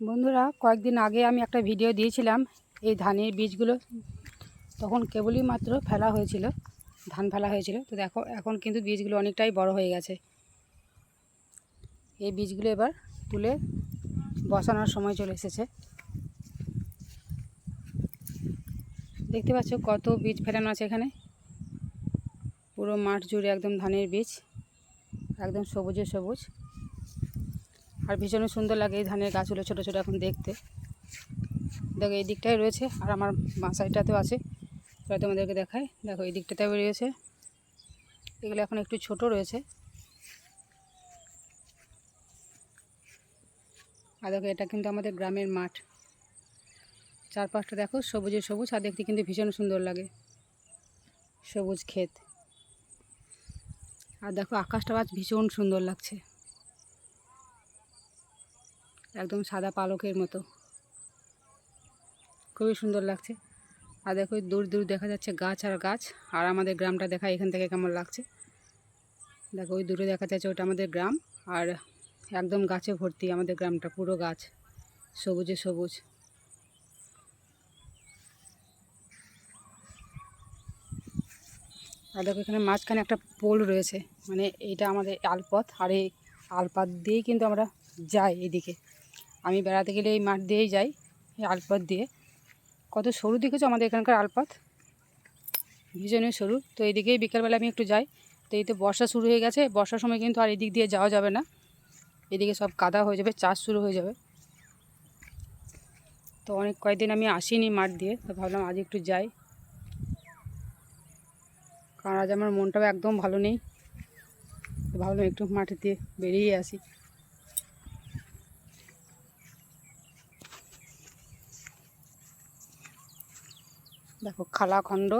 বন্ধুরা, কয়েকদিন আগে আমি একটা ভিডিও দিয়েছিলাম এই ধানের বীজগুলো। তখন কেবলই মাত্র ফেলা হয়েছিল, ধান ফেলা হয়েছিল। তো দেখো, এখন কিন্তু বীজগুলো অনেকটাই বড় হয়ে গেছে। এই বীজগুলো এবার তুলে বসানোর সময় চলে এসেছে। দেখতে পাচ্ছ কত বীজ ফেলানো আছে এখানে? পুরো মাঠ জুড়ে একদম ধানের বীজ, একদম সবুজে সবুজ। আর ভীষণ সুন্দর লাগে এই ধানের গাছগুলো ছোটো ছোটো এখন দেখতে। দেখো, এই দিকটাই রয়েছে আর আমার বাঁ সাইডটাতেও আছে। এবার তোমাদেরকে দেখায় দেখো, এই দিকটাতেও রয়েছে। এগুলো এখন একটু ছোট রয়েছে। আর দেখো, এটা কিন্তু আমাদের গ্রামের মাঠ। চারপাশটা দেখো, সবুজে সবুজ আর দেখতে কিন্তু ভীষণ সুন্দর লাগে। সবুজ ক্ষেত। আর দেখো, আকাশটা আজ ভীষণ সুন্দর লাগছে। একদম সাদা পালকের মতো। খুবই সুন্দর লাগছে। আর দেখো দূর দূর দেখা যাচ্ছে গাছ আর গাছ, আর আমাদের গ্রামটা দেখা এখান থেকে কেমন লাগছে। দেখো, ওই দূরে দেখা যাচ্ছে ওটা আমাদের গ্রাম, আর একদম গাছে ভর্তি আমাদের গ্রামটা, পুরো গাছ, সবুজে সবুজ। আর দেখো, এখানে মাঝখানে একটা পোল রয়েছে মানে এইটা আমাদের আলপথ, আর এই আলপথ দিয়েই কিন্তু আমরা যাই এদিকে। আমি বেড়াতে গেলে এই মাঠ দিয়েই যাই, এই আলপাত দিয়ে। কত সরু দেখেছ আমাদের এখানকার আলপাত? ভীষণই সরু। তো এইদিকেই বিকালবেলা আমি একটু যাই। তো এই তো বর্ষা শুরু হয়ে গেছে। বর্ষার সময় কিন্তু আর এদিক দিয়ে যাওয়া যাবে না। এদিকে সব কাদা হয়ে যাবে, চাষ শুরু হয়ে যাবে। তো অনেক কয়েকদিন আমি আসিনি মাঠ দিয়ে, তো ভাবলাম আজ একটু যাই। কারণ আজ আমার মনটাও একদম ভালো নেই। ভাবলাম একটু মাটিতে বেরিয়ে আসি। দেখো খালাখণ্ড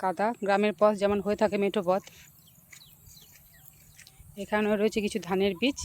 কাদা, গ্রামের পথ যেমন হয়ে থাকে মেঠো পথ, এখানেও রয়েছে কিছু ধানের বীজ।